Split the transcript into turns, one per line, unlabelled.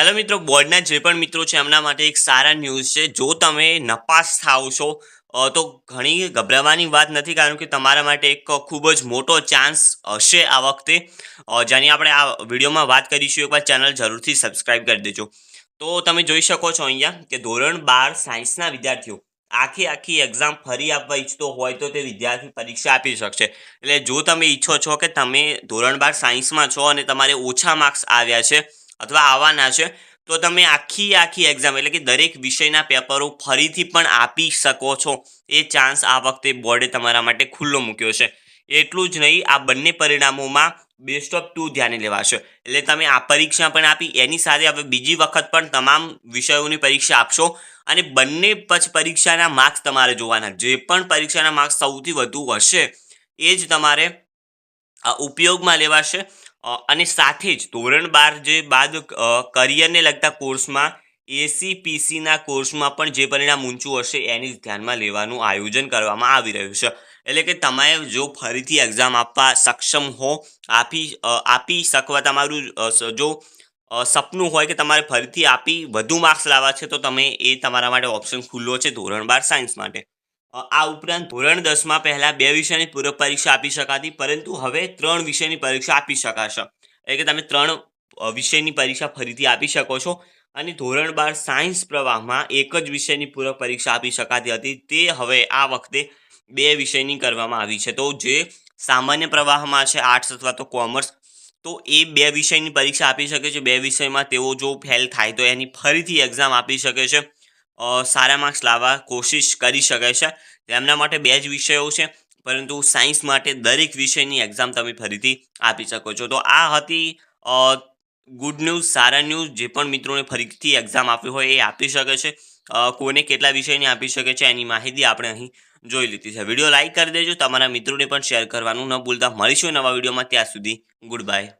Hello મિત્રો, બોર્ડના જે પણ મિત્રો છે, એમના માટે એક સારા ન્યૂઝ છે. જો તમે નપાસ થાવ છો તો ઘણી ગભરાવાની વાત નથી, કારણ કે તમારા માટે એક ખૂબ જ મોટો ચાન્સ હશે આ વખતે. જેની આપણે આ વિડીયોમાં વાત કરીશું, એકવાર ચેનલ જરૂરથી સબસ્ક્રાઈબ કરી દેજો. તો તમે જોઈ શકો છો અહીંયા કે ધોરણ બાર સાયન્સના વિદ્યાર્થીઓ આખી આખી એક્ઝામ ફરી આપવા ઈચ્છતો હોય તો તે વિદ્યાર્થી પરીક્ષા આપી શકશે. એટલે જો તમે ઈચ્છો છો કે તમે ધોરણ બાર સાયન્સમાં છો અને તમારે ઓછા માર્ક્સ આવ્યા છે અથવા આવવાના છે, તો તમે આખી આખી એક્ઝામ એટલે કે દરેક વિષયના પેપરો ફરીથી પણ આપી શકો છો. એ ચાન્સ આ વખતે બોર્ડે તમારા માટે ખુલ્લો મૂક્યો છે. એટલું જ નહીં, આ બંને પરિણામોમાં બેસ્ટ ઓફ ટુ ધ્યાને લેવાશે. એટલે તમે આ પરીક્ષા પણ આપી, એની સાથે હવે બીજી વખત પણ તમામ વિષયોની પરીક્ષા આપશો અને બંને પછી પરીક્ષાના માર્ક્સ તમારે જોવાના. જે પણ પરીક્ષાના માર્ક્સ સૌથી વધુ હશે, એ જ તમારે ઉપયોગમાં લેવાશે. અને સાથે જ ધોરણ બાર જે બાદ કરિયરને લગતા કોર્સમાં એસીપીસીના કોર્સમાં પણ જે પરિણામ ઊંચું હશે એની ધ્યાનમાં લેવાનું આયોજન કરવામાં આવી રહ્યું છે. એટલે કે તમે જો ફરીથી એક્ઝામ આપવા સક્ષમ હો, આપી આપી શકવા તમારું જો સપનું હોય કે તમારે ફરીથી આપી વધુ માર્ક્સ લાવવા છે, તો તમે એ તમારા માટે ઓપ્શન ખુલ્લો છે ધોરણ બાર સાયન્સ માટે. આ ઉપરાંત ધોરણ દસમાં પહેલાં બે વિષયની પૂરક પરીક્ષા આપી શકાતી, પરંતુ હવે ત્રણ વિષયની પરીક્ષા આપી શકાશે. એટલે કે તમે ત્રણ વિષયની પરીક્ષા ફરીથી આપી શકો છો. અને ધોરણ બાર સાયન્સ પ્રવાહમાં એક જ વિષયની પૂરક પરીક્ષા આપી શકાતી હતી. તે હવે આ વખતે બે વિષયની કરવામાં આવી છે. તો જે સામાન્ય પ્રવાહમાં છે આર્ટ્સ અથવા તો કોમર્સ, તો એ બે વિષયની પરીક્ષા આપી શકે છે. બે વિષયમાં તેઓ જો ફેલ થાય તો એની ફરીથી એક્ઝામ આપી શકે છે. સારા માર્ક્સ લાવવા કોશિશ કરી શકે છે. તેમના માટે બે જ વિષયો છે, પરંતુ સાયન્સ માટે દરેક વિષયની એક્ઝામ તમે ફરીથી આપી શકો છો. તો આ હતી ગુડ ન્યૂઝ સારા ન્યૂઝ જે પણ મિત્રોને ફરીથી એક્ઝામ આપવી હોય એ આપી શકે છે. કોઈને કેટલા વિષયની આપી શકે છે એની માહિતી આપણે અહીં જોઈ લીધી છે. વીડિયો લાઈક કરી દેજો, તમારા મિત્રોને પણ શેર કરવાનું ન ભૂલતા. મળીશું નવા વિડીયોમાં. ત્યાં સુધી ગુડ બાય